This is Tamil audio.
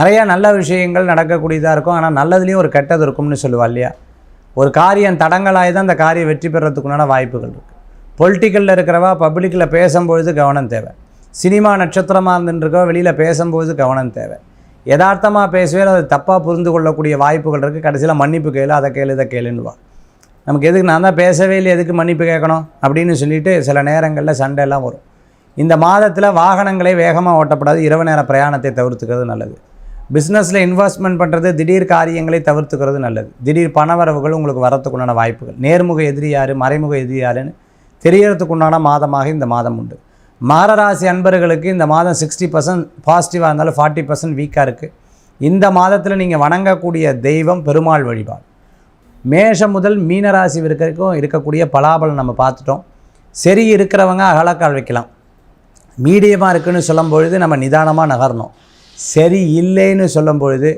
நிறையா நல்ல விஷயங்கள் நடக்கக்கூடியதாக இருக்கும். ஆனால் நல்லதுலேயும் ஒரு கெட்டது இருக்கும்னு சொல்லுவா இல்லையா? ஒரு காரியம் தடங்களாகி தான் அந்த காரியம் வெற்றி பெறத்துக்குண்டான வாய்ப்புகள் இருக்குது பொலிட்டிக்கலில் இருக்கிறவா பப்ளிக்கில் பேசும்பொழுது கவனம் தேவை. சினிமா நட்சத்திரமாக இருந்துருக்கவா வெளியில் பேசும்போது கவனம் தேவை. யதார்த்தமாக பேசவே அது தப்பாக புரிந்து கொள்ளக்கூடிய வாய்ப்புகள் இருக்குது கடைசியில் மன்னிப்பு கேளு அதை கேளு இதை கேளுன்னுவா. நமக்கு எதுக்கு நான் தான் பேசவே இல்லை எதுக்கு மன்னிப்பு கேட்கணும்? அப்படின்னு சொல்லிட்டு சில நேரங்களில் சண்டை எல்லாம் வரும். இந்த மாதத்தில் வாகனங்களை வேகமாக ஓட்டப்படாது இரவு நேர பிரயாணத்தை தவிர்த்துக்கிறது நல்லது. பிஸ்னஸில் இன்வெஸ்ட்மெண்ட் பண்ணுறது திடீர் காரியங்களை தவிர்த்துக்கிறது நல்லது. திடீர் பணவரவுகள் உங்களுக்கு வரத்துக்குண்டான வாய்ப்புகள். நேர்முக எதிரி யார் மறைமுக எதிரி யாருன்னு தெரியறதுக்குண்டான மாதமாக இந்த மாதம் உண்டு. மகர ராசி அன்பர்களுக்கு இந்த மாதம் சிக்ஸ்டி பர்சன்ட் பாசிட்டிவாக இருந்தாலும் ஃபார்ட்டி பர்சன்ட் வீக்காக இருக்குது இந்த மாதத்தில் நீங்கள் வணங்கக்கூடிய தெய்வம் பெருமாள் வழிபாடு. மேஷம் முதல் மீனராசி வரைக்கும் இருக்கக்கூடிய பலாபலம் நம்ம பார்த்துட்டோம். சரி இருக்கிறவங்க அகலக்கால் வைக்கலாம். மீடியமாக இருக்குன்னு சொல்லும் பொழுது நம்ம நிதானமாக நகரணும். சரி இல்லைன்னு சொல்லும் பொழுது